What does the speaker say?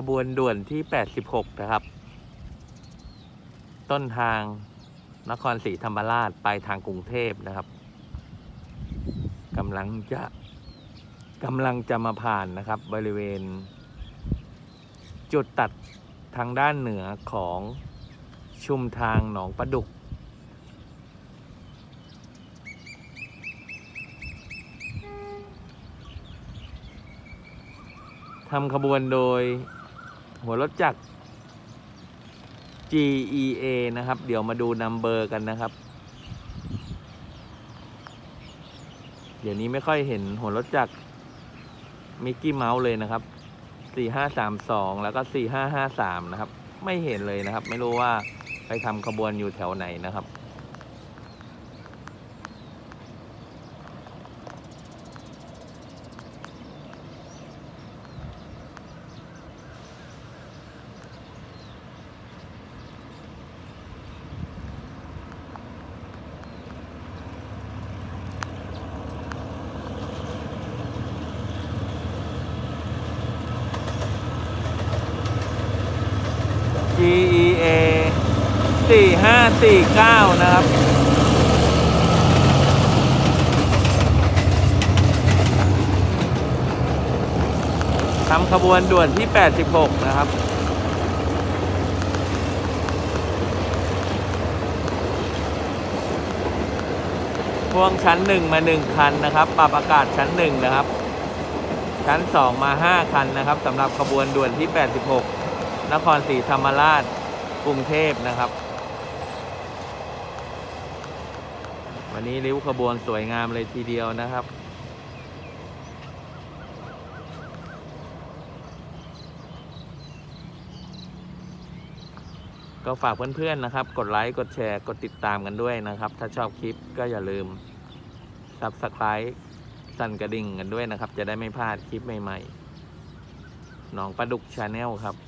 ขบวนด่วนที่ 86 นะครับ ต้นทางนครศรีธรรมราชไปทางกรุงเทพนะครับกำลังจะกำลังจะมาผ่านนะครับ บริเวณ จุดตัดทางด้านเหนือของชุมทางหนองประดุก ทำขบวนโดย หัวรถจักร GEA นะครับ เดี๋ยวมาดูนัมเบอร์กันนะครับ เดี๋ยวนี้ไม่ค่อยเห็นหัวรถจักรมิกกี้เมาส์เลยนะครับ 4532 แล้วก็ 4553 นะครับ ไม่เห็นเลยนะครับ ไม่รู้ว่าไปทำขบวนอยู่แถวไหนนะครับ GEA 4549นะครับ ทำขบวนด่วนที่86นะครับพ่วงชั้น1มา1คันนะครับ ปรับอากาศชั้น1นะครับ ชั้น2มา5คันนะครับสำหรับขบวนด่วนที่86นครศรีธรรมราชกรุงเทพนะครับ วันนี้ริ้วขบวนสวยงามเลยทีเดียวนะครับ ก็ฝากเพื่อนๆนะครับ กดไลค์ กดแชร์ กดติดตามกันด้วยนะครับ ถ้าชอบคลิปก็อย่าลืม Subscribe สั่นกระดิ่งกันด้วยนะครับ จะได้ไม่พลาดคลิปใหม่ๆหนองปลาดุกชาแนลครับ